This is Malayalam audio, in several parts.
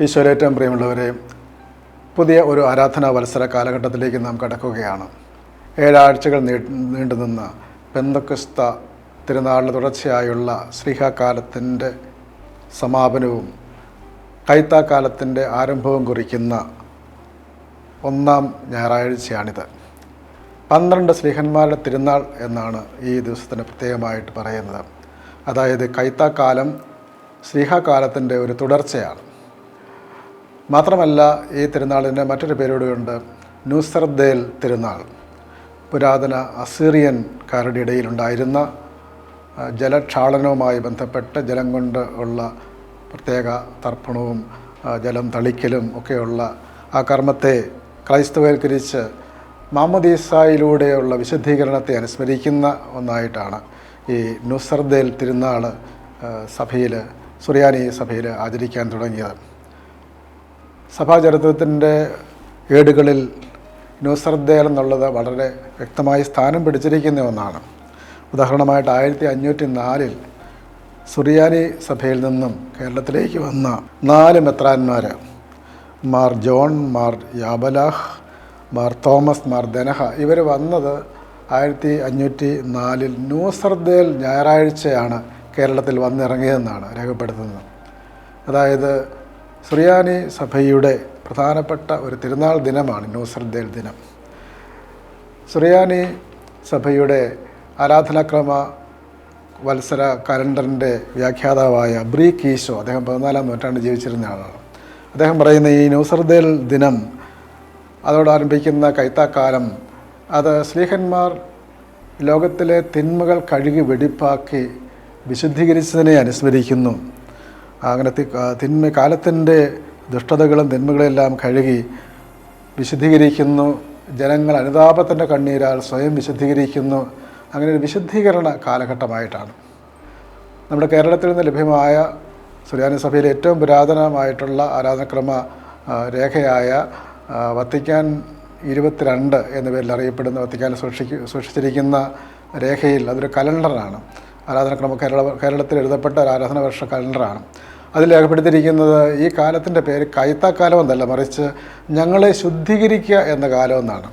ഈശ്വരേറ്റവും പ്രിയമുള്ളവരെ പുതിയ ഒരു ആരാധനാ വത്സര കാലഘട്ടത്തിലേക്ക് നാം കടക്കുകയാണ്. ഏഴാഴ്ചകൾ നീണ്ടുനിന്ന പെന്തക്കുസ്ത തിരുനാളിന് തുടർച്ചയായുള്ള ശ്രീഹാകാലത്തിന്റെ സമാപനവും കൈത്താക്കാലത്തിന്റെ ആരംഭവും കുറിക്കുന്ന ഒന്നാം ഞായറാഴ്ചയാണിത്. പന്ത്രണ്ട് ശ്രീഹന്മാരുടെ തിരുനാൾ എന്നാണ് ഈ ദിവസത്തിന് പ്രത്യേകമായിട്ട് പറയുന്നത്. അതായത് കൈത്താക്കാലം ശ്രീഹാകാലത്തിന്റെ ഒരു തുടർച്ചയാണ്. മാത്രമല്ല ഈ തിരുനാളിന് മറ്റൊരു പേരോടുണ്ട് ന്യൂസർദേൽ തിരുനാൾ. പുരാതന അസീറിയൻകാരുടെ ഇടയിലുണ്ടായിരുന്ന ജലക്ഷാളനവുമായി ബന്ധപ്പെട്ട് ജലം കൊണ്ട് ഉള്ള പ്രത്യേക തർപ്പണവും ജലം തളിക്കലും ഒക്കെയുള്ള ആ കർമ്മത്തെ ക്രൈസ്തവൽക്കരിച്ച് മാമദീസായിലൂടെയുള്ള വിശുദ്ധീകരണത്തെ അനുസ്മരിക്കുന്ന ഒന്നായിട്ടാണ് ഈ നുസർദേൽ തിരുനാൾ സഭയിൽ സുറിയാനി സഭയിൽ ആചരിക്കാൻ തുടങ്ങിയത്. സഭാചരിത്രത്തിന്റെ ഏടുകളിൽ ന്യൂസർദ്ദേൽ എന്നുള്ളത് വളരെ വ്യക്തമായി സ്ഥാനം പിടിച്ചിരിക്കുന്ന ഒന്നാണ്. ഉദാഹരണമായിട്ട് ആയിരത്തി അഞ്ഞൂറ്റി നാലിൽ സുറിയാനി സഭയിൽ നിന്നും കേരളത്തിലേക്ക് വന്ന നാല് മെത്രാന്മാർ Mar John Mar Yabalaha Mar Thomas Mar Denha ഇവർ വന്നത് ആയിരത്തി അഞ്ഞൂറ്റി നാലിൽ ന്യൂസർദ്ദേൽ ഞായറാഴ്ചയാണ് കേരളത്തിൽ വന്നിറങ്ങിയതെന്നാണ് രേഖപ്പെടുത്തുന്നത്. അതായത് സുറിയാനി സഭയുടെ പ്രധാനപ്പെട്ട ഒരു തിരുനാൾ ദിനമാണ് ന്യൂസർദേൽ ദിനം. സുറിയാനി സഭയുടെ ആരാധനാക്രമ വത്സര കലണ്ടറിന്റെ വ്യാഖ്യാതാവായ ബ്രീ കീശോ അദ്ദേഹം പതിനാലാം നൂറ്റാണ്ട് ജീവിച്ചിരുന്ന ആളാണ്. അദ്ദേഹം പറയുന്ന ഈ ന്യൂസർദേൽ ദിനം അതോടാരംഭിക്കുന്ന കൈത്താക്കാലം അത് സ്ലീഹന്മാർ ലോകത്തിലെ തിന്മകൾ കഴുകി വെടിപ്പാക്കി വിശുദ്ധീകരിച്ചതിനെ അനുസ്മരിക്കുന്നു. അങ്ങനെ തിന്മ കാലത്തിന്റെ ദുഷ്ടതകളും തിന്മകളെല്ലാം കഴുകി വിശുദ്ധീകരിക്കുന്നു. ജനങ്ങൾ അനുതാപത്തിന്റെ കണ്ണീരാൽ സ്വയം വിശുദ്ധീകരിക്കുന്നു. അങ്ങനെ ഒരു വിശുദ്ധീകരണ കാലഘട്ടമായിട്ടാണ്. നമ്മുടെ കേരളത്തിൽ നിന്ന് ലഭ്യമായ സുറിയാനി സഭയിലെ ഏറ്റവും പുരാതനമായിട്ടുള്ള ആരാധനക്രമ രേഖയായ വത്തിക്കാൻ ഇരുപത്തിരണ്ട് എന്ന പേരിൽ അറിയപ്പെടുന്ന വത്തിക്കാൻ സൂക്ഷിക്കു സൂക്ഷിച്ചിരിക്കുന്ന രേഖയിൽ അതൊരു കലണ്ടറാണ്. ആരാധനക്രമ കേരള കേരളത്തിൽ എഴുതപ്പെട്ട ഒരു ആരാധന വർഷ കലണ്ടറാണ്. അതിൽ രേഖപ്പെടുത്തിയിരിക്കുന്നത് ഈ കാലത്തിന്റെ പേര് കൈത്താക്കാലം എന്നല്ല മറിച്ച് ഞങ്ങളെ ശുദ്ധീകരിക്കുക എന്ന കാലം എന്നാണ്.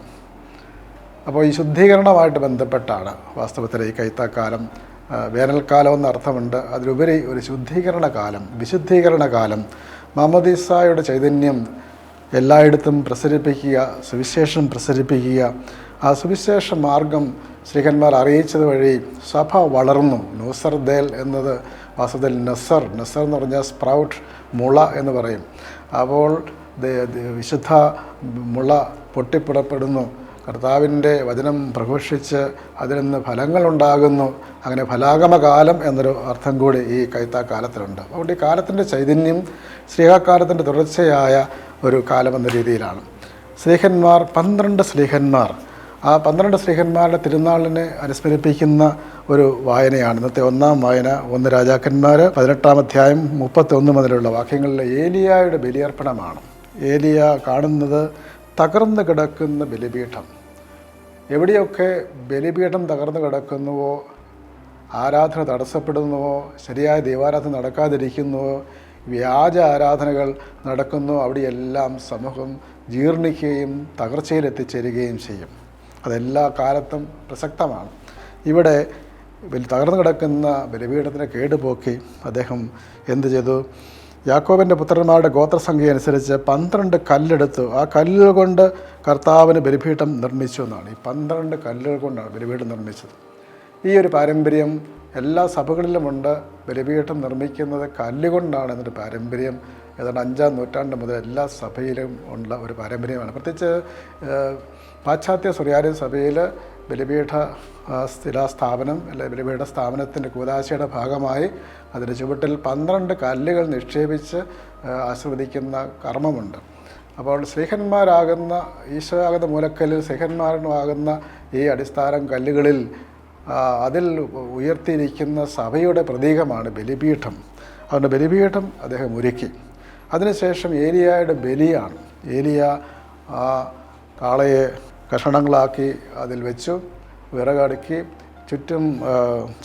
അപ്പോൾ ഈ ശുദ്ധീകരണമായിട്ട് ബന്ധപ്പെട്ടാണ് വാസ്തവത്തിൽ ഈ കൈത്താക്കാലം വേനൽക്കാലം എന്നർത്ഥമുണ്ട് അതിലുപരി ഒരു ശുദ്ധീകരണ കാലം വിശുദ്ധീകരണ കാലം മാമദീസായുടെ ചൈതന്യം എല്ലായിടത്തും പ്രസരിപ്പിക്കുക സുവിശേഷം പ്രസരിപ്പിക്കുക ആ സുവിശേഷ മാർഗം ശ്രീഹന്മാർ അറിയിച്ചത് വഴി സഭ വളർന്നു. നൂസർദേൽ എന്നത് വാസ്തവത്തിൽ നസർ. നസർ എന്ന് പറഞ്ഞാൽ സ്പ്രൗട്ട് മുള എന്ന് പറയും. അപ്പോൾ വിശുദ്ധ മുള പൊട്ടിപ്പുറപ്പെടുന്നു. കർത്താവിന്റെ വചനം പ്രഘോഷിച്ച് അതിൽ നിന്ന് ഫലങ്ങളുണ്ടാകുന്നു. അങ്ങനെ ഫലാഗമകാലം എന്നൊരു അർത്ഥം കൂടി ഈ കൈത്താക്കാലത്തിലുണ്ട്. അതുകൊണ്ട് ഈ കാലത്തിന്റെ ചൈതന്യം ശ്രീകാലത്തിന്റെ തുടർച്ചയായ ഒരു കാലമെന്ന രീതിയിലാണ്. സ്ലീഹന്മാർ പന്ത്രണ്ട് സ്ലീഹന്മാർ ആ പന്ത്രണ്ട് ശ്രീഹന്മാരുടെ തിരുനാളിനെ അനുസ്മരിപ്പിക്കുന്ന ഒരു വായനയാണ്. ഇന്നത്തെ ഒന്നാം വായന. ഒന്ന് രാജാക്കന്മാർ പതിനെട്ടാം അധ്യായം മുപ്പത്തൊന്ന് മുതലുള്ള വാക്യങ്ങളിലെ ഏലിയായുടെ ബലിയർപ്പണമാണ്. ഏലിയ കാണുന്നത് തകർന്നു കിടക്കുന്ന ബലിപീഠം. എവിടെയൊക്കെ ബലിപീഠം തകർന്നു കിടക്കുന്നുവോ ആരാധന തടസ്സപ്പെടുന്നുവോ ശരിയായ ദൈവാരാധന നടക്കാതിരിക്കുന്നുവോ വ്യാജ ആരാധനകൾ നടക്കുന്നു അവിടെയെല്ലാം സമൂഹം ജീർണിക്കുകയും തകർച്ചയിലെത്തിച്ചേരുകയും ചെയ്യും. അതെല്ലാ കാലത്തും പ്രസക്തമാണ്. ഇവിടെ തകർന്നു കിടക്കുന്ന ബലിപീഠത്തിനെ കേടുപോക്കി അദ്ദേഹം എന്ത് ചെയ്തു? യാക്കോബിന്റെ പുത്രന്മാരുടെ ഗോത്രസംഖ്യ അനുസരിച്ച് പന്ത്രണ്ട് കല്ലെടുത്തു. ആ കല്ലുകൾ കൊണ്ട് കർത്താവിന് ബലിപീഠം നിർമ്മിച്ചു എന്നാണ്. ഈ പന്ത്രണ്ട് കല്ലുകൾ കൊണ്ടാണ് ബലിപീഠം നിർമ്മിച്ചത്. ഈ ഒരു പാരമ്പര്യം എല്ലാ സഭകളിലുമുണ്ട് ബലിപീഠം നിർമ്മിക്കുന്നത് കല്ലുകൊണ്ടാണ് എന്നൊരു പാരമ്പര്യം. ഏതാണ്ട് അഞ്ചാം നൂറ്റാണ്ട് മുതൽ എല്ലാ സഭയിലും ഉള്ള ഒരു പാരമ്പര്യമാണ്. പ്രത്യേകിച്ച് പാശ്ചാത്യ സ്വകാര്യ സഭയിൽ ബലിപീഠ സ്ഥിരാസ്ഥാപനം അല്ലെ ബലിപീഠ സ്ഥാപനത്തിന്റെ കൂതാശയുടെ ഭാഗമായി അതിന്റെ ചുവട്ടിൽ പന്ത്രണ്ട് കല്ലുകൾ നിക്ഷേപിച്ച് ആസ്വദിക്കുന്ന കർമ്മമുണ്ട്. അപ്പോൾ ശ്രീഹന്മാരാകുന്ന ഈശ്വരാഗത മൂലക്കല്ലിൽ ശ്രീഹന്മാരുമാകുന്ന ഈ അടിസ്ഥാനം കല്ലുകളിൽ അതിൽ ഉയർത്തിയിരിക്കുന്ന സഭയുടെ പ്രതീകമാണ് ബലിപീഠം. അതുകൊണ്ട് ബലിപീഠം അദ്ദേഹം ഒരുക്കി. അതിനുശേഷം ഏലിയായുടെ ബലിയാണ്. ഏലിയ കാളയെ കഷണങ്ങളാക്കി അതിൽ വെച്ചു. വിറകടുക്കി. ചുറ്റും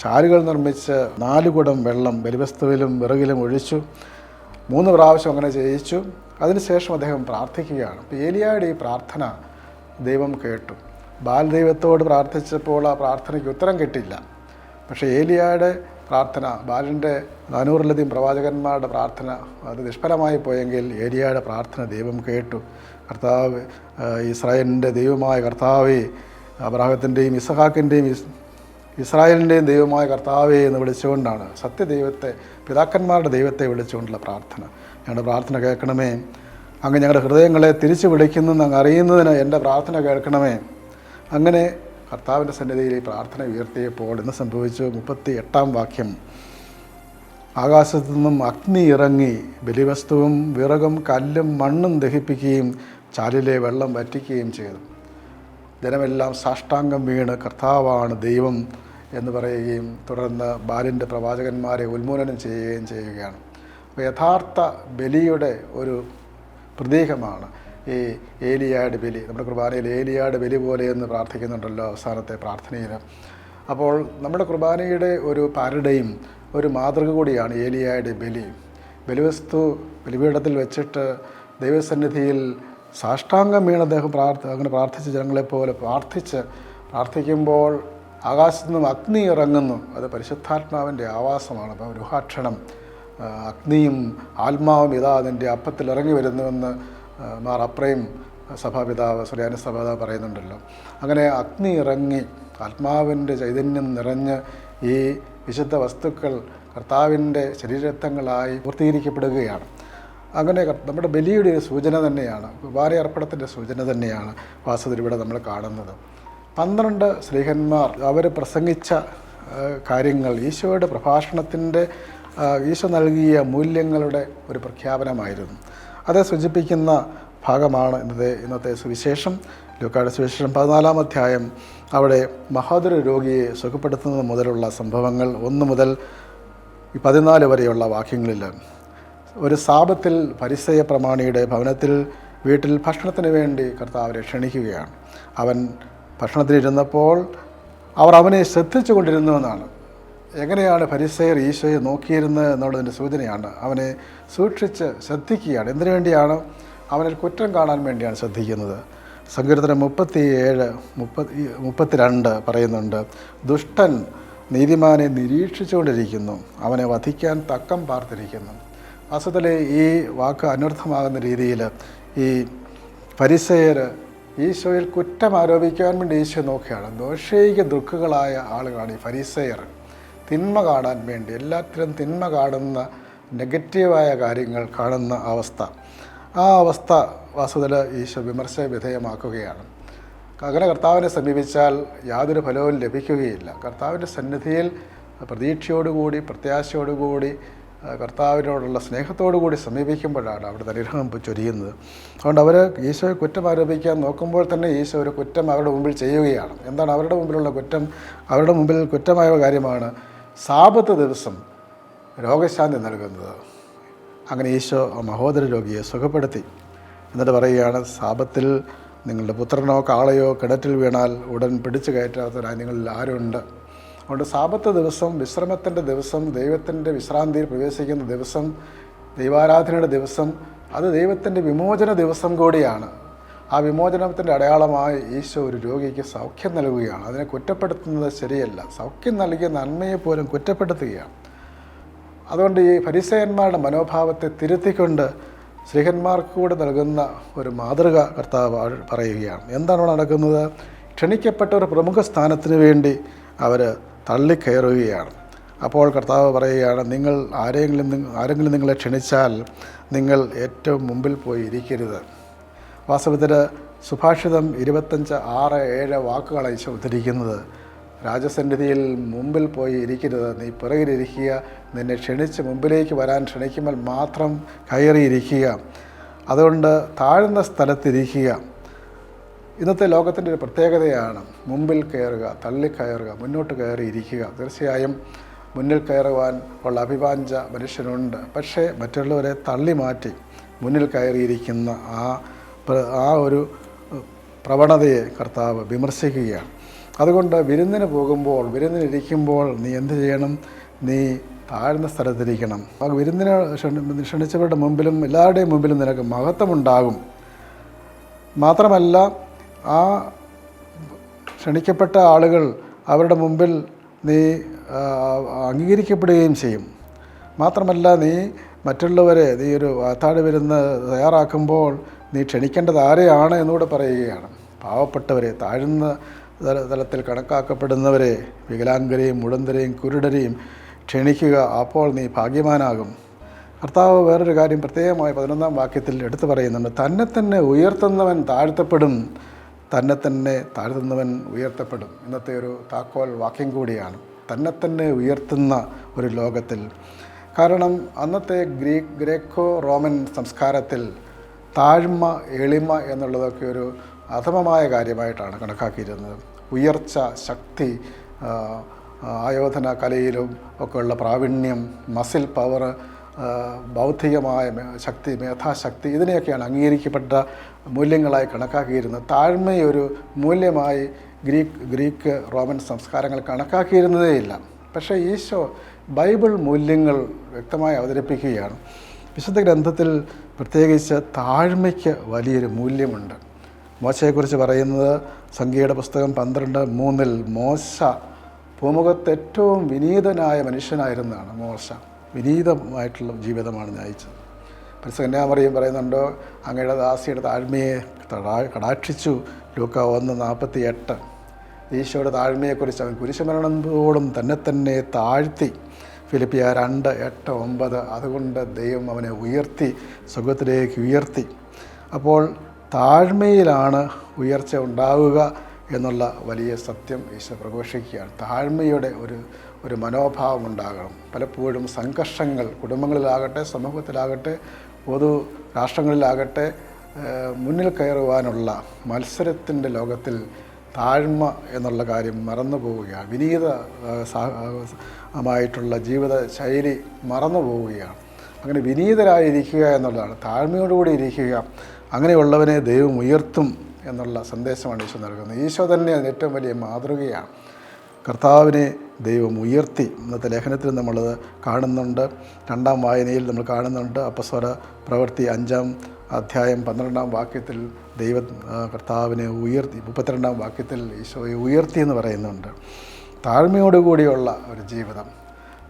ചാലുകൾ നിർമ്മിച്ച് നാലുകുടം വെള്ളം ബലിവസ്തുവിലും വിറകിലും ഒഴിച്ചു. മൂന്ന് പ്രാവശ്യം അങ്ങനെ ചെയ്യിച്ചു അതിനുശേഷം അദ്ദേഹം പ്രാർത്ഥിക്കുകയാണ്. ഏലിയായുടെ ഈ പ്രാർത്ഥന ദൈവം കേട്ടു. ബാലദൈവത്തോട് പ്രാർത്ഥിച്ചപ്പോൾ ആ പ്രാർത്ഥനയ്ക്ക് ഉത്തരം കിട്ടില്ല പക്ഷേ ഏലിയായുടെ പ്രാർത്ഥന ബാലിന്റെ നാനൂറിലധികം പ്രവാചകന്മാരുടെ പ്രാർത്ഥന അത് നിഷ്ഫലമായി പോയെങ്കിൽ ഏലിയായുടെ പ്രാർത്ഥന ദൈവം കേട്ടു. കർത്താവ് ഇസ്രായേലിന്റെ ദൈവമായ കർത്താവെ അബ്രാഹത്തിന്റെയും ഇസഹാക്കിന്റെയും ഇസ് ഇസ്രായേലിന്റെയും ദൈവമായ കർത്താവെ എന്ന് വിളിച്ചുകൊണ്ടാണ് സത്യദൈവത്തെ പിതാക്കന്മാരുടെ ദൈവത്തെ വിളിച്ചുകൊണ്ടുള്ള പ്രാർത്ഥന. ഞങ്ങളുടെ പ്രാർത്ഥന കേൾക്കണമേ. അങ്ങ് ഞങ്ങളുടെ ഹൃദയങ്ങളെ തിരിച്ചു വിളിക്കുന്നെന്ന് അങ്ങ് അറിയുന്നതിന് എന്റെ പ്രാർത്ഥന കേൾക്കണമേ. അങ്ങനെ കർത്താവിന്റെ സന്നിധിയിൽ ഈ പ്രാർത്ഥന ഉയർത്തിയപ്പോൾ എന്ന് സംഭവിച്ചു മുപ്പത്തി എട്ടാം വാക്യം. ആകാശത്തു നിന്നും അഗ്നി ഇറങ്ങി ബലിവസ്തുവും വിറകും കല്ലും മണ്ണും ദഹിപ്പിക്കുകയും ചാലിലെ വെള്ളം വറ്റിക്കുകയും ചെയ്തു. ജനമെല്ലാം സാഷ്ടാംഗം വീണ് കർത്താവാണ് ദൈവം എന്ന് പറയുകയും തുടർന്ന് ബാലിന്റെ പ്രവാചകന്മാരെ ഉന്മൂലനം ചെയ്യുകയും ചെയ്യുകയാണ്. അപ്പോൾ യഥാർത്ഥ ബലിയുടെ ഒരു പ്രതീകമാണ് ഈ ഏലിയാട് ബലി. നമ്മുടെ കുർബാനയിൽ ഏലിയാട് ബലി പോലെ എന്ന് പ്രാർത്ഥിക്കുന്നുണ്ടല്ലോ അവസാനത്തെ പ്രാർത്ഥനയിൽ. അപ്പോൾ നമ്മുടെ കുർബാനയുടെ ഒരു പാരഡയും ഒരു മാതൃക കൂടിയാണ് ഏലിയായുടെ ബലി. ബലിവസ്തു ബലിപീഠത്തിൽ വെച്ചിട്ട് ദൈവസന്നിധിയിൽ സാഷ്ടാംഗം വീണ് അദ്ദേഹം പ്രാർത്ഥ അങ്ങനെ പ്രാർത്ഥിച്ച ജനങ്ങളെപ്പോലെ പ്രാർത്ഥിച്ച് പ്രാർത്ഥിക്കുമ്പോൾ ആകാശത്തു നിന്നും അഗ്നി ഇറങ്ങുന്നു. അത് പരിശുദ്ധാത്മാവിന്റെ ആവാസമാണ്. അപ്പോൾ രുഹാക്ഷണം അഗ്നിയും ആത്മാവും ഇതാ അതിന്റെ അപ്പത്തിൽ ഇറങ്ങി വരുന്നുവെന്ന് മാർ അപ്രയും സഭാപിതാവ് സുറിയാനി സഭാപിതാവ് പറയുന്നുണ്ടല്ലോ. അങ്ങനെ അഗ്നി ഇറങ്ങി ആത്മാവിന്റെ ചൈതന്യം നിറഞ്ഞ് ഈ വിശുദ്ധ വസ്തുക്കൾ കർത്താവിന്റെ ശരീരത്വങ്ങളായി പൂർത്തീകരിക്കപ്പെടുകയാണ്. അങ്ങനെ നമ്മുടെ ബലിയുടെ ഒരു സൂചന തന്നെയാണ്. കുർബാന അർപ്പണത്തിന്റെ സൂചന തന്നെയാണ് വാസുദേവിടെ നമ്മൾ കാണുന്നത്. പന്ത്രണ്ട് സ്ത്രീഹന്മാർ അവർ പ്രസംഗിച്ച കാര്യങ്ങൾ ഈശോയുടെ പ്രഭാഷണത്തിന്റെ ഈശോ നൽകിയ മൂല്യങ്ങളുടെ ഒരു പ്രഖ്യാപനമായിരുന്നു. അത് സൂചിപ്പിക്കുന്ന ഭാഗമാണ് ഇന്നത്തെ ഇന്നത്തെ സുവിശേഷം. ലൂക്കാട് സുവിശേഷം പതിനാലാം അധ്യായം. അവിടെ മഹാതുര രോഗിയെ സുഖപ്പെടുത്തുന്നത് മുതലുള്ള സംഭവങ്ങൾ ഒന്ന് മുതൽ പതിനാല് വരെയുള്ള വാക്യങ്ങളിൽ ഒരു സാപത്തിൽ പരിസയ പ്രമാണിയുടെ ഭവനത്തിൽ വീട്ടിൽ ഭക്ഷണത്തിന് വേണ്ടി കർത്താവരെ ക്ഷണിക്കുകയാണ്. അവൻ ഭക്ഷണത്തിനിരുന്നപ്പോൾ അവർ അവനെ ശ്രദ്ധിച്ചു കൊണ്ടിരുന്നുവെന്നാണ് എങ്ങനെയാണ് പരിസയർ ഈശോയെ നോക്കിയിരുന്നത് എന്നുള്ളതിന്റെ സൂചനയാണ്. അവനെ സൂക്ഷിച്ച് ശ്രദ്ധിക്കുകയാണ്. എന്തിനു വേണ്ടിയാണ്? അവനിൽ കുറ്റം കാണാൻ വേണ്ടിയാണ് ശ്രദ്ധിക്കുന്നത്. സങ്കീർത്തനം മുപ്പത്തി ഏഴ് മുപ്പത്തി മുപ്പത്തിരണ്ട് പറയുന്നുണ്ട് ദുഷ്ടൻ നീതിമാനെ നിരീക്ഷിച്ചുകൊണ്ടിരിക്കുന്നു. അവനെ വധിക്കാൻ തക്കം പാർത്തിരിക്കുന്നു. വാസ്തവത്തിൽ ഈ വാക്ക് അനർത്ഥമാകുന്ന രീതിയിൽ ഈ പരിസയർ ഈശോയിൽ കുറ്റം ആരോപിക്കാൻ വേണ്ടി ഈശോ നോക്കുകയാണ്. ദോഷൈക ദുഃഖുകളായ ആളുകളാണ് ഈ പരിസയർ. തിന്മ കാണാൻ വേണ്ടി എല്ലാത്തിലും തിന്മ കാണുന്ന നെഗറ്റീവായ കാര്യങ്ങൾ കാണുന്ന അവസ്ഥ. ആ അവസ്ഥ വാസ്തുതല ഈശോ വിമർശ വിധേയമാക്കുകയാണ്. അങ്ങനെ കർത്താവിനെ സമീപിച്ചാൽ യാതൊരു ഫലവും ലഭിക്കുകയില്ല. കർത്താവിന്റെ സന്നിധിയിൽ പ്രതീക്ഷയോടുകൂടി പ്രത്യാശയോടുകൂടി കർത്താവിനോടുള്ള സ്നേഹത്തോടു കൂടി സമീപിക്കുമ്പോഴാണ് അവിടെ അനുഗ്രഹം ചൊരിയുന്നത്. അതുകൊണ്ട് അവർ ഈശോയെ കുറ്റം ആരോപിക്കാൻ നോക്കുമ്പോൾ തന്നെ ഈശോ ഒരു കുറ്റം അവരുടെ മുമ്പിൽ ചെയ്യുകയാണ്. എന്താണ് അവരുടെ മുമ്പിലുള്ള കുറ്റം? അവരുടെ മുമ്പിൽ കുറ്റമായ കാര്യമാണ് സാപത്ത് ദിവസം രോഗശാന്തി നൽകുന്നത്. അങ്ങനെ ഈശോ മഹോദര രോഗിയെ സുഖപ്പെടുത്തി. എന്നിട്ട് പറയുകയാണ് സാപത്തിൽ നിങ്ങളുടെ പുത്രനോ കാളയോ കിണറ്റിൽ വീണാൽ ഉടൻ പിടിച്ചു കയറ്റാത്തവരായി നിങ്ങളിൽ ആരുണ്ട്? അതുകൊണ്ട് സാപത്ത് ദിവസം വിശ്രമത്തിന്റെ ദിവസം ദൈവത്തിന്റെ വിശ്രാന്തിയിൽ പ്രവേശിക്കുന്ന ദിവസം ദൈവാരാധനയുടെ ദിവസം അത് ദൈവത്തിന്റെ വിമോചന ദിവസം കൂടിയാണ്. ആ വിമോചനത്തിന്റെ അടയാളമായി ഈശോ ഒരു രോഗിക്ക് സൗഖ്യം നൽകുകയാണ്. അതിനെ കുറ്റപ്പെടുത്തുന്നത് ശരിയല്ല. സൗഖ്യം നൽകിയ നന്മയെ പോലും കുറ്റപ്പെടുത്തുകയാണ്. അതുകൊണ്ട് ഈ പരിസയന്മാരുടെ മനോഭാവത്തെ തിരുത്തിക്കൊണ്ട് ശ്രീഹന്മാർക്ക് കൂടെ നൽകുന്ന ഒരു മാതൃക കർത്താവ് പറയുകയാണ്. എന്താണ് നടക്കുന്നത്? ക്ഷണിക്കപ്പെട്ട ഒരു പ്രമുഖ സ്ഥാനത്തിന് വേണ്ടി അവർ തള്ളിക്കയറുകയാണ് അപ്പോൾ കർത്താവ് പറയുകയാണ് നിങ്ങൾ ആരെങ്കിലും ആരെങ്കിലും നിങ്ങളെ ക്ഷണിച്ചാൽ നിങ്ങൾ ഏറ്റവും മുമ്പിൽ പോയി ഇരിക്കരുത്. വാസ്തവത്തിൽ സുഭാഷിതം ഇരുപത്തഞ്ച് ആറ് ഏഴ് വാക്കുകളാണ് ഈശോ ഉദ്ധരിക്കുന്നത്. രാജസന്നിധിയിൽ മുമ്പിൽ പോയി ഇരിക്കരുത്. നീ പിറകിലിരിക്കുക. നിന്നെ ക്ഷണിച്ച് മുമ്പിലേക്ക് വരാൻ ക്ഷണിക്കുമ്പോൾ മാത്രം കയറിയിരിക്കുക. അതുകൊണ്ട് താഴ്ന്ന സ്ഥലത്തിരിക്കുക. ഇന്നത്തെ ലോകത്തിന്റെ ഒരു പ്രത്യേകതയാണ് മുമ്പിൽ കയറുക തള്ളിക്കയറുക മുന്നോട്ട് കയറി ഇരിക്കുക തീർച്ചയായും മുന്നിൽ കയറുവാൻ ഉള്ള അഭിവാഞ്ച മനുഷ്യനുണ്ട്. പക്ഷേ മറ്റുള്ളവരെ തള്ളി മാറ്റി മുന്നിൽ കയറിയിരിക്കുന്ന ആ ആ ഒരു പ്രവണതയെ കർത്താവ് വിമർശിക്കുകയാണ്. അതുകൊണ്ട് വിരുന്നിന് പോകുമ്പോൾ വിരുന്നിനിരിക്കുമ്പോൾ നീ എന്ത് ചെയ്യണം? നീ താഴ്ന്ന സ്ഥലത്തിരിക്കണം. ആ വിരുന്നിനെ ക്ഷണി- ക്ഷണിച്ചവരുടെ മുമ്പിലും എല്ലാവരുടെയും മുമ്പിലും നിനക്ക് മഹത്വമുണ്ടാകും. മാത്രമല്ല ആ ക്ഷണിക്കപ്പെട്ട ആളുകൾ അവരുടെ മുമ്പിൽ നീ അംഗീകരിക്കപ്പെടുകയും ചെയ്യും. മാത്രമല്ല നീ മറ്റുള്ളവരെ നീ ഒരു വാത്താട് വരുന്ന തയ്യാറാക്കുമ്പോൾ നീ ക്ഷണിക്കേണ്ടത് ആരെയാണ് എന്നുകൂടെ പറയുകയാണ്. പാവപ്പെട്ടവരെ താഴ്ന്ന തല- തലത്തിൽ കണക്കാക്കപ്പെടുന്നവരെ വികലാംഗരെയും മുടന്തരെയും കുരുടരെയും ക്ഷണിക്കുക അപ്പോൾ നീ ഭാഗ്യവാനാകും. കർത്താവ് വേറൊരു കാര്യം പ്രത്യേകമായി പതിനൊന്നാം വാക്യത്തിൽ എടുത്തു പറയുന്നുണ്ട്. തന്നെ തന്നെ ഉയർത്തുന്നവൻ താഴ്ത്തപ്പെടും തന്നെ തന്നെ താഴ്ത്തുന്നവൻ ഉയർത്തപ്പെടും. ഇന്നത്തെ ഒരു താക്കോൽ വാക്യം കൂടിയാണ്. തന്നെ തന്നെ ഉയർത്തുന്ന ഒരു ലോകത്തിൽ. കാരണം അന്നത്തെ ഗ്രീക്ക് ഗ്രേക്കോ റോമൻ സംസ്കാരത്തിൽ താഴ്മ എളിമ എന്നുള്ളതൊക്കെ ഒരു അധമമായ കാര്യമായിട്ടാണ് കണക്കാക്കിയിരുന്നത്. ഉയർച്ച ശക്തി ആയോധന കലയിലും ഒക്കെയുള്ള പ്രാവീണ്യം മസിൽ പവർ മേ- ശക്തി മേധാശക്തി ഇതിനെയൊക്കെയാണ് അംഗീകരിക്കപ്പെട്ട മൂല്യങ്ങളായി കണക്കാക്കിയിരുന്നത്. താഴ്മയൊരു മൂല്യമായി ഗ്രീക്ക് ഗ്രീക്ക് റോമൻ സംസ്കാരങ്ങൾ കണക്കാക്കിയിരുന്നതേയില്ല. പക്ഷേ ഈശോ ബൈബിൾ മൂല്യങ്ങൾ വ്യക്തമായി അവതരിപ്പിക്കുകയാണ്. വിശുദ്ധ ഗ്രന്ഥത്തിൽ പ്രത്യേകിച്ച് താഴ്മയ്ക്ക് വലിയൊരു മൂല്യമുണ്ട്. മോശയെക്കുറിച്ച് പറയുന്നത് സംഖ്യയുടെ പുസ്തകം പന്ത്രണ്ട് മൂന്നിൽ മോശ ഭൂമുഖത്ത് ഏറ്റവും വിനീതനായ മനുഷ്യനായിരുന്നതാണ് മോശ. വിനീതമായിട്ടുള്ള ജീവിതമാണ് നയിച്ചത്. പരിസകന്യാമറിയും പറയുന്നുണ്ടോ അങ്ങയുടെ ദാസിയുടെ താഴ്മയെ കടാക്ഷിച്ചു. ലൂക്ക ഒന്ന് നാൽപ്പത്തി എട്ട് ഈശോയുടെ താഴ്മയെക്കുറിച്ച് അവൻ കുരിശുമരണത്തോടും തന്നെ തന്നെ താഴ്ത്തി. ഫിലിപ്പിയ രണ്ട് എട്ട് ഒമ്പത്. അതുകൊണ്ട് ദൈവം അവനെ ഉയർത്തി സുഖത്തിലേക്ക് ഉയർത്തി. അപ്പോൾ താഴ്മയിലാണ് ഉയർച്ച ഉണ്ടാവുക എന്നുള്ള വലിയ സത്യം ഈശോ പ്രഘോഷിക്കുകയാണ്. താഴ്മയുടെ ഒരു ഒരു മനോഭാവം ഉണ്ടാകണം. പലപ്പോഴും സംഘർഷങ്ങൾ കുടുംബങ്ങളിലാകട്ടെ സമൂഹത്തിലാകട്ടെ പൊതു രാഷ്ട്രങ്ങളിലാകട്ടെ മുന്നിൽ കയറുവാനുള്ള മത്സരത്തിന്റെ ലോകത്തിൽ താഴ്മ എന്നുള്ള കാര്യം മറന്നു പോവുകയാണ്. വിനീത മായിട്ടുള്ള ജീവിത ശൈലി മറന്നു പോവുകയാണ്. അങ്ങനെ വിനീതരായിരിക്കുക എന്നുള്ളതാണ്. താഴ്മയോടുകൂടി ഇരിക്കുക അങ്ങനെയുള്ളവനെ ദൈവം ഉയർത്തും എന്നുള്ള സന്ദേശമാണ് ഈശോ നൽകുന്നത്. ഈശോ തന്നെ അതിന് ഏറ്റവും വലിയ മാതൃകയാണ്. കർത്താവിനെ ദൈവം ഉയർത്തി. ഇന്നത്തെ ലേഖനത്തിൽ നമ്മളത് കാണുന്നുണ്ട്. രണ്ടാം വായനയിൽ നമ്മൾ കാണുന്നുണ്ട്. അപ്പസ്വര പ്രവൃത്തി അഞ്ചാം അധ്യായം പന്ത്രണ്ടാം വാക്യത്തിൽ ദൈവ കർത്താവിനെ ഉയർത്തി മുപ്പത്തിരണ്ടാം വാക്യത്തിൽ ഈശോയെ ഉയർത്തി എന്ന് പറയുന്നുണ്ട്. താഴ്മയോടുകൂടിയുള്ള ഒരു ജീവിതം.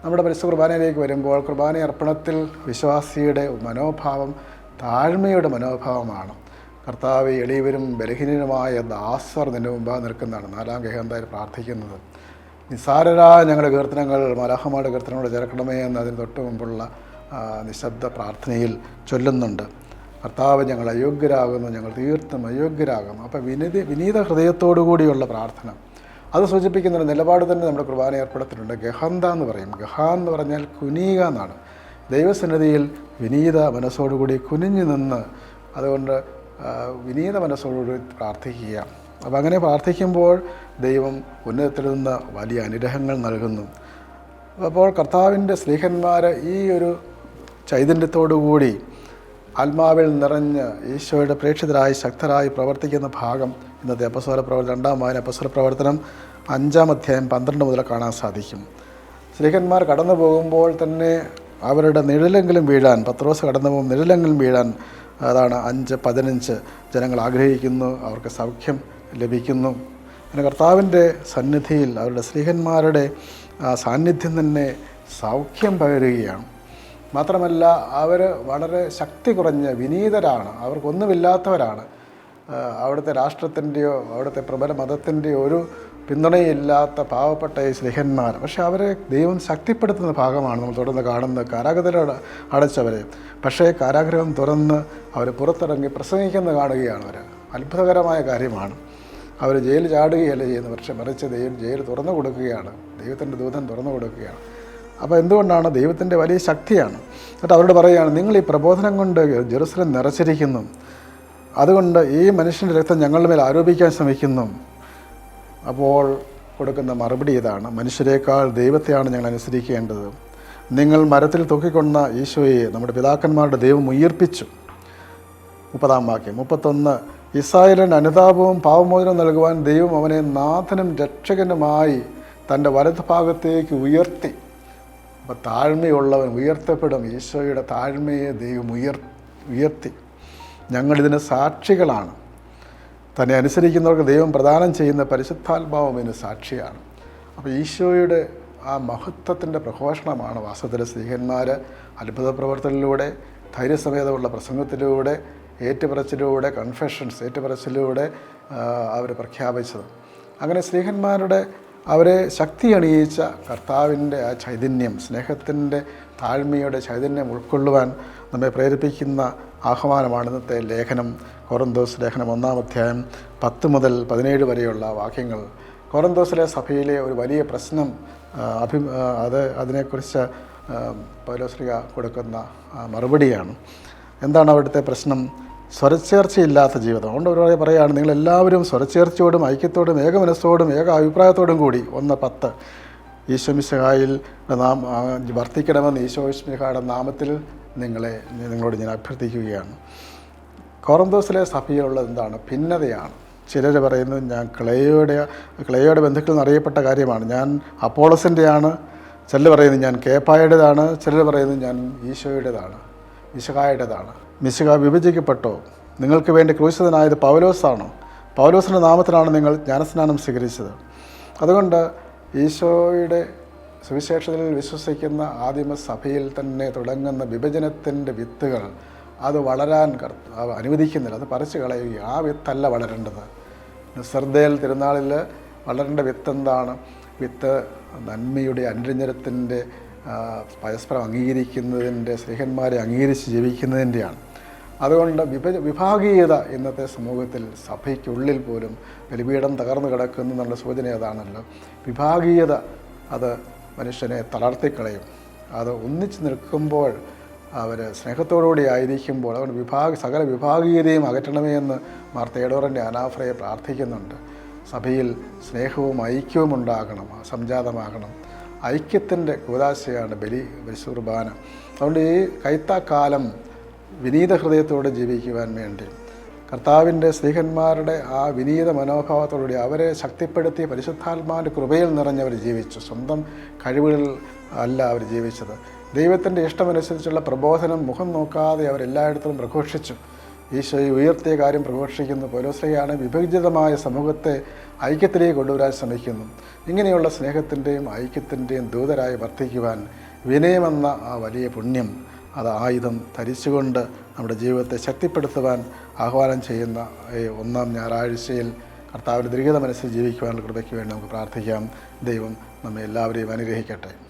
നമ്മുടെ പരിശുദ്ധ കുർബാനയിലേക്ക് വരുമ്പോൾ കുർബാന അർപ്പണത്തിൽ വിശ്വാസിയുടെ മനോഭാവം താഴ്മയുടെ മനോഭാവമാണ്. കർത്താവ് എളിയവരും ബലഹീനരുമായ ദാസർ നിന്റെ മുമ്പാകെ നിൽക്കുന്നതാണ്. നാലാം ഗഹന്തായി പ്രാർത്ഥിക്കുന്നത്. നിസാരരായ ഞങ്ങളുടെ കീർത്തനങ്ങൾ മലാഹമാരുടെ കീർത്തനങ്ങളോട് ചേർക്കണമേ എന്ന് അതിന് തൊട്ട് മുമ്പുള്ള നിശബ്ദ പ്രാർത്ഥനയിൽ ചൊല്ലുന്നുണ്ട്. കർത്താവ് ഞങ്ങൾ അയോഗ്യരാകുന്നു ഞങ്ങൾ തീർത്തും അയോഗ്യരാകുന്നു അപ്പോൾ വിനീത വിനീത ഹൃദയത്തോടു കൂടിയുള്ള പ്രാർത്ഥന. അത് സൂചിപ്പിക്കുന്ന ഒരു നിലപാട് തന്നെ നമ്മുടെ കുർബാന ഏർപ്പെടുത്തിയിട്ടുണ്ട്. ഗഹന്ത എന്ന് പറയും. ഗഹ എന്ന് പറഞ്ഞാൽ കുനിയുക എന്നാണ്. ദൈവസന്നിധിയിൽ വിനീത മനസ്സോടുകൂടി കുനിഞ്ഞു നിന്ന് അതുകൊണ്ട് വിനീത മനസ്സോടുകൂടി പ്രാർത്ഥിക്കുക. അപ്പോൾ അങ്ങനെ പ്രാർത്ഥിക്കുമ്പോൾ ദൈവം ഉന്നതത്തിൽ നിന്ന് വലിയ അനുഗ്രഹങ്ങൾ നൽകുന്നു. അപ്പോൾ കർത്താവിന്റെ സ്നേഹന്മാർ ഈ ഒരു ചൈതന്യത്തോടുകൂടി ആത്മാവിൽ നിറഞ്ഞ് ഈശോയുടെ പ്രേക്ഷിതരായി ശക്തരായി പ്രവർത്തിക്കുന്ന ഭാഗം ഇന്നത്തെ അപസ്വര പ്രവർത്തനം രണ്ടാം വായന അപസ്വര പ്രവർത്തനം അഞ്ചാം അധ്യായം പന്ത്രണ്ട് മുതൽ കാണാൻ സാധിക്കും. സ്ത്രീഹന്മാർ കടന്നു പോകുമ്പോൾ തന്നെ അവരുടെ നിഴലെങ്കിലും വീഴാൻ പത്രോസ് കടന്നു പോകുമ്പോൾ നിഴലെങ്കിലും വീഴാൻ അതാണ് അഞ്ച് പതിനഞ്ച് ജനങ്ങൾ ആഗ്രഹിക്കുന്നു. അവർക്ക് സൗഖ്യം ലഭിക്കുന്നു. അങ്ങനെ കർത്താവിന്റെ സന്നിധിയിൽ അവരുടെ സ്ത്രീഹന്മാരുടെ സാന്നിധ്യം തന്നെ സൗഖ്യം പകരുകയാണ്. മാത്രമല്ല അവർ വളരെ ശക്തി കുറഞ്ഞ വിനീതരാണ്. അവർക്കൊന്നുമില്ലാത്തവരാണ്. അവിടുത്തെ രാഷ്ട്രത്തിന്റെയോ അവിടുത്തെ പ്രബല മതത്തിന്റെയോ ഒരു പിന്തുണയില്ലാത്ത പാവപ്പെട്ട ഈ സ്ലിഹന്മാർ പക്ഷേ അവരെ ദൈവം ശക്തിപ്പെടുത്തുന്ന ഭാഗമാണ് നമ്മൾ തുടർന്ന് കാണുന്ന കാരാഗ്രഹ അടച്ചവരെ പക്ഷേ കാരാഗ്രഹം തുറന്ന് അവർ പുറത്തിറങ്ങി പ്രസംഗിക്കുന്ന കാണുകയാണ് അവർ. അത്ഭുതകരമായ കാര്യമാണ്. അവർ ജയിൽ ചാടുകയല്ല ചെയ്യുന്നത്? പക്ഷേ മറിച്ച് ദൈവം ജയിൽ തുറന്നു കൊടുക്കുകയാണ്. ദൈവത്തിന്റെ ദൂതൻ തുറന്നു കൊടുക്കുകയാണ്. അപ്പോൾ എന്തുകൊണ്ടാണ്? ദൈവത്തിന്റെ വലിയ ശക്തിയാണ്. എന്നിട്ട് അവരോട് പറയുകയാണ് നിങ്ങൾ ഈ പ്രബോധനം കൊണ്ട് ജെറുസലം നിറച്ചിരിക്കുന്നു. അതുകൊണ്ട് ഈ മനുഷ്യന്റെ രക്തം ഞങ്ങളുടെ മേൽ ആരോപിക്കാൻ ശ്രമിക്കുന്നു. അപ്പോൾ കൊടുക്കുന്ന മറുപടി ഇതാണ്. മനുഷ്യരെക്കാൾ ദൈവത്തെയാണ് ഞങ്ങൾ അനുസരിക്കേണ്ടത്. നിങ്ങൾ മരത്തിൽ തൂക്കിക്കൊണ്ട ഈശോയെ നമ്മുടെ പിതാക്കന്മാരുടെ ദൈവം ഉയർപ്പിച്ചു. മുപ്പതാം വാക്യം. മുപ്പത്തൊന്ന് ഇസ്രായേലിന് അനുതാപവും പാവമോചനം നൽകുവാൻ ദൈവം അവനെ നാഥനും രക്ഷകനുമായി തന്റെ വലതുഭാഗത്തേക്ക് ഉയർത്തി. അപ്പോൾ താഴ്മയുള്ളവൻ ഉയർത്തപ്പെടും. ഈശോയുടെ താഴ്മയെ ദൈവം ഉയർ ഉയർത്തി. ഞങ്ങളിതിന് സാക്ഷികളാണ്. തന്നെ അനുസരിക്കുന്നവർക്ക് ദൈവം പ്രദാനം ചെയ്യുന്ന പരിശുദ്ധാത്മാവും ഇതിന് സാക്ഷിയാണ്. അപ്പോൾ ഈശോയുടെ ആ മഹത്വത്തിന്റെ പ്രഘോഷണമാണ് വാസ്തവത്തിലെ സ്ത്രീഹന്മാർ അത്ഭുത പ്രവർത്തനത്തിലൂടെ ധൈര്യസമേതമുള്ള പ്രസംഗത്തിലൂടെ ഏറ്റുപറച്ചിലൂടെ കൺഫെഷൻസ് ഏറ്റുപറച്ചിലൂടെ അവർ പ്രഖ്യാപിച്ചത്. അങ്ങനെ സ്നേഹന്മാരുടെ അവരെ ശക്തി അണിയിച്ച കർത്താവിന്റെ ആ ചൈതന്യം സ്നേഹത്തിന്റെ താഴ്മയുടെ ചൈതന്യം ഉൾക്കൊള്ളുവാൻ നമ്മെ പ്രേരിപ്പിക്കുന്ന ആഹ്വാനമാണ് ഇന്നത്തെ ലേഖനം. കൊറന്തോസ് ലേഖനം ഒന്നാം അധ്യായം പത്ത് മുതൽ പതിനേഴ് വരെയുള്ള വാക്യങ്ങൾ. കൊറന്തോസിലെ സഭയിലെ ഒരു വലിയ പ്രശ്നം അഭി അത് അതിനെക്കുറിച്ച് പൗലോശ്രീക കൊടുക്കുന്ന മറുപടിയാണ്. എന്താണ് അവിടുത്തെ പ്രശ്നം? സ്വരച്ചേർച്ചയില്ലാത്ത ജീവിതം. അതുകൊണ്ട് ഒരുപാട് പറയുകയാണ് നിങ്ങളെല്ലാവരും സ്വരച്ചേർച്ചയോടും ഐക്യത്തോടും ഏകമനസ്സോടും ഏക അഭിപ്രായത്തോടും കൂടി ഒന്ന് പത്ത് ഈശോമിശഹായിൽ നാം വർത്തിക്കണമെന്ന് ഈശോമിശഹായുടെ നാമത്തിൽ നിങ്ങളെ നിങ്ങളോട് ഞാൻ അഭ്യർത്ഥിക്കുകയാണ്. കോറന്തോസിലെ സഭയിലുള്ളത് എന്താണ്? ഭിന്നതയാണ്. ചിലർ പറയുന്നു ഞാൻ ക്ലേയോടെ ക്ലേയോടെ ബന്ധുക്കൾ എന്നറിയപ്പെട്ട കാര്യമാണ്. ഞാൻ അപ്പോളസിന്റെയാണ് ചിലർ പറയുന്നത് ഞാൻ കേപ്പായുടേതാണ്. ചിലർ പറയുന്നത് ഞാൻ ഈശോയുടേതാണ് മിശകായുടേതാണ് മിശക വിഭജിക്കപ്പെട്ടോ? നിങ്ങൾക്ക് വേണ്ടി ക്രൂശിതനായത് പൗലോസാണോ? പൗലോസിന്റെ നാമത്തിലാണ് നിങ്ങൾ ജ്ഞാനസ്നാനം സ്വീകരിച്ചത്. അതുകൊണ്ട് ഈശോയുടെ സുവിശേഷത്തിൽ വിശ്വസിക്കുന്ന ആദിമ സഭയിൽ തന്നെ തുടങ്ങുന്ന വിഭജനത്തിന്റെ വിത്തുകൾ അത് വളരാൻ അനുവദിക്കുന്നില്ല. അത് പറിച്ചു കളയുക ആ വിത്തല്ല വളരേണ്ടത്. നിസ്സർദ്ദേൽ തിരുനാളിൽ വളരേണ്ട വിത്ത് എന്താണ് വിത്ത് നന്മയുടെ അനുരഞ്ജനത്തിന്റെ പരസ്പരം അംഗീകരിക്കുന്നതിന്റെ സ്നേഹന്മാരെ അംഗീകരിച്ച് ജീവിക്കുന്നതിന്റെയാണ് അതുകൊണ്ട് വിഭജ വിഭാഗീയത ഇന്നത്തെ സമൂഹത്തിൽ സഭയ്ക്കുള്ളിൽ പോലും ബലിപീഠം തകർന്നു കിടക്കുന്നു എന്നുള്ള സൂചന അതാണല്ലോ വിഭാഗീയത അത് മനുഷ്യനെ തളർത്തിക്കളയും. അത് ഒന്നിച്ച് നിൽക്കുമ്പോൾ അവർ സ്നേഹത്തോടുകൂടി ആയിരിക്കുമ്പോൾ അതുകൊണ്ട് വിഭാഗ സകല വിഭാഗീയതയും അകറ്റണമേ എന്ന് മാർ തേടോറിന്റെ അനാഫ്രയെ പ്രാർത്ഥിക്കുന്നുണ്ട്. സഭയിൽ സ്നേഹവും ഐക്യവും ഉണ്ടാകണം സംജാതമാകണം. ഐക്യത്തിന്റെ കൂതാശയാണ് ബലി ബലിസുർബാന. അതുകൊണ്ട് ഈ കൈത്താക്കാലം വിനീത ഹൃദയത്തോടെ ജീവിക്കുവാൻ വേണ്ടി. കർത്താവിന്റെ സ്ത്രീഹന്മാരുടെ ആ വിനീത മനോഭാവത്തോടുകൂടി അവരെ ശക്തിപ്പെടുത്തി പരിശുദ്ധാത്മാവിന്റെ കൃപയിൽ നിറഞ്ഞവർ ജീവിച്ചു. സ്വന്തം കഴിവുകളിൽ അല്ല അവർ ജീവിച്ചത്. ദൈവത്തിന്റെ ഇഷ്ടമനുസരിച്ചുള്ള പ്രബോധനം മുഖം നോക്കാതെ അവരെല്ലായിടത്തും പ്രഘോഷിച്ചു. ഈശോയെ ഉയർത്തിയ കാര്യം പ്രഘോഷിക്കുന്നു. പൗലോസ്ലിയാണ് വിഭജിതമായ സമൂഹത്തെ ഐക്യത്തിലേക്ക് കൊണ്ടുവരാൻ ശ്രമിക്കുന്നു. ഇങ്ങനെയുള്ള സ്നേഹത്തിന്റെയും ഐക്യത്തിന്റെയും ദൂതരായി വർദ്ധിക്കുവാൻ വിനയമെന്ന ആ വലിയ പുണ്യം അത് ആയുധം ധരിച്ചുകൊണ്ട് നമ്മുടെ ജീവിതത്തെ ശക്തിപ്പെടുത്തുവാൻ ആഹ്വാനം ചെയ്യുന്ന ഈ ഒന്നാം ഞായറാഴ്ചയിൽ കർത്താവിന്റെ ദീർഘത മനസ്സിൽ ജീവിക്കുവാനുള്ള കൃപയ്ക്ക് വേണ്ടി നമുക്ക് പ്രാർത്ഥിക്കാം. ദൈവം നമ്മെ എല്ലാവരെയും അനുഗ്രഹിക്കട്ടെ.